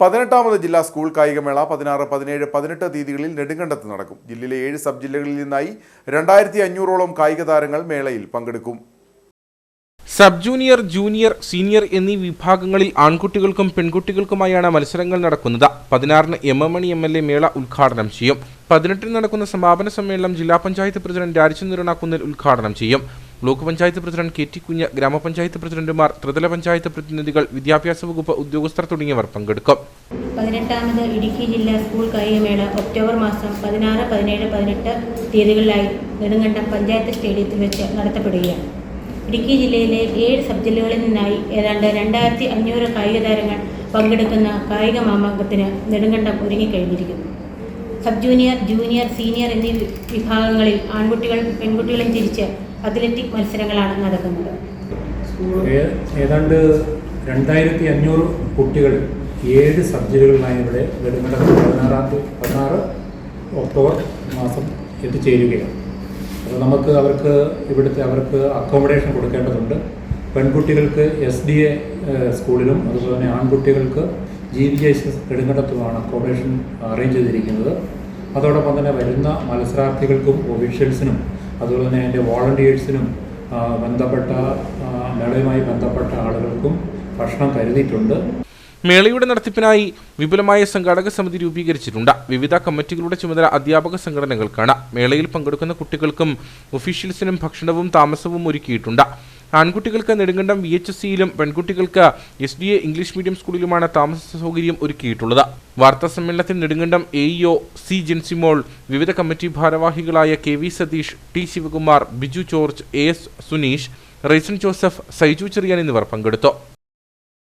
പതിനെട്ടാമത് ജില്ലാ സ്കൂൾ കായികമേള പതിനാറ് പതിനേഴ് പതിനെട്ട് തീയതികളിൽ നെടുങ്കണ്ടത്ത് നടക്കും. ജില്ലയിലെ ഏഴ് സബ് ജില്ലകളിൽ നിന്നായി രണ്ടായിരത്തി അഞ്ഞൂറോളം കായിക താരങ്ങൾ മേളയിൽ പങ്കെടുക്കും. സബ് ജൂനിയർ ജൂനിയർ സീനിയർ എന്നീ വിഭാഗങ്ങളിൽ ആൺകുട്ടികൾക്കും പെൺകുട്ടികൾക്കുമായാണ് മത്സരങ്ങൾ നടക്കുന്നത്. പതിനാറിന് M M Mani M L A മേള ഉദ്ഘാടനം ചെയ്യും. പതിനെട്ടിന് നടക്കുന്ന സമാപന സമ്മേളനം ജില്ലാ പഞ്ചായത്ത് പ്രസിഡന്റ് രാജചന്ദ്രനാക്കുന്നിൽ ഉദ്ഘാടനം ചെയ്യും. Block panchayat president K T Kunju ഗ്രാമപഞ്ചായത്ത് പ്രസിഡന്റുമാർ ത്രിതല പഞ്ചായത്ത് പ്രതിനിധികൾ വിദ്യാഭ്യാസ വകുപ്പ് ഉദ്യോഗസ്ഥർ തുടങ്ങിയവർ പങ്കെടുക്കും. പതിനെട്ടാമത് ഇടുക്കി ജില്ലാ സ്കൂൾ കായികമേള ഒക്ടോബർ മാസം പതിനാറ് പതിനേഴ് പതിനെട്ട് തീയതികളിലായി നെടുങ്കണ്ടം പഞ്ചായത്ത് സ്റ്റേഡിയത്തിൽ വെച്ച് നടത്തപ്പെടുകയാണ്. ഇടുക്കി ജില്ലയിലെ ഏഴ് സബ് ജില്ലകളിൽ നിന്നായി ഏതാണ്ട് രണ്ടായിരത്തി അഞ്ഞൂറ് കായിക താരങ്ങൾ പങ്കെടുക്കുന്ന കായിക മാമാങ്കത്തിന് നെടുങ്കണ്ടം ഒരുങ്ങിക്കഴിഞ്ഞിരിക്കുന്നു. സബ് ജൂനിയർ ജൂനിയർ സീനിയർ എന്നീ വിഭാഗങ്ങളിൽ ആൺകുട്ടികളും പെൺകുട്ടികളും തിരിച്ച് അത്ലറ്റിക് മത്സരങ്ങളാണ് നടക്കുന്നത്. ഏതാണ്ട് രണ്ടായിരത്തി അഞ്ഞൂറ് കുട്ടികൾ ഏഴ് സബ്ജക്റ്റുകളുമായി ഇവിടെ വരുന്നത് പതിനാറാം തീയതി പതിനാറ് ഒക്ടോബർ മാസം എത്തിച്ചേരുകയാണ് അപ്പോൾ നമുക്ക് അവർക്ക് ഇവിടുത്തെ അവർക്ക് അക്കോമഡേഷൻ കൊടുക്കേണ്ടതുണ്ട്. പെൺകുട്ടികൾക്ക് എസ് ഡി എ സ്കൂളിലും അതുപോലെ തന്നെ ആൺകുട്ടികൾക്ക് ജി ബി എസ് നെടുങ്കണ്ടത്തുമാണ് അക്കോമഡേഷൻ അറേഞ്ച് ചെയ്തിരിക്കുന്നത്. അതോടൊപ്പം തന്നെ വരുന്ന മത്സരാർത്ഥികൾക്കും ഒഫീഷ്യൽസിനും അതുപോലെ തന്നെ അതിന്റെ വോളണ്ടിയേഴ്സിനും ബന്ധപ്പെട്ട മേളയുമായി ബന്ധപ്പെട്ട ആളുകൾക്കും ഭക്ഷണം കരുതിയിട്ടുണ്ട്. മേളയുടെ നടത്തിപ്പിനായി വിപുലമായ സംഘാടക സമിതി രൂപീകരിച്ചിട്ടുണ്ട്. വിവിധ കമ്മിറ്റികളുടെ ചുമതല അധ്യാപക സംഘടനകൾക്കാണ്. മേളയിൽ പങ്കെടുക്കുന്ന കുട്ടികൾക്കും ഒഫീഷ്യൽസിനും ഭക്ഷണവും താമസവും ഒരുക്കിയിട്ടുണ്ട്. ആൺകുട്ടികൾക്ക് നെടുങ്കണ്ടം വി എച്ച് സിയിലും പെൺകുട്ടികൾക്ക് S D A English medium സ്കൂളിലുമാണ് താമസ സൗകര്യം ഒരുക്കിയിട്ടുള്ളത്. വാർത്താ സമ്മേളനത്തിൽ Nedumkandam A EO C Jencymol വിവിധ കമ്മിറ്റി ഭാരവാഹികളായ K V Satheesh T Sivakumar Biju George A S Suneesh Raison Joseph Saiju Cherian എന്നിവർ പങ്കെടുത്തു.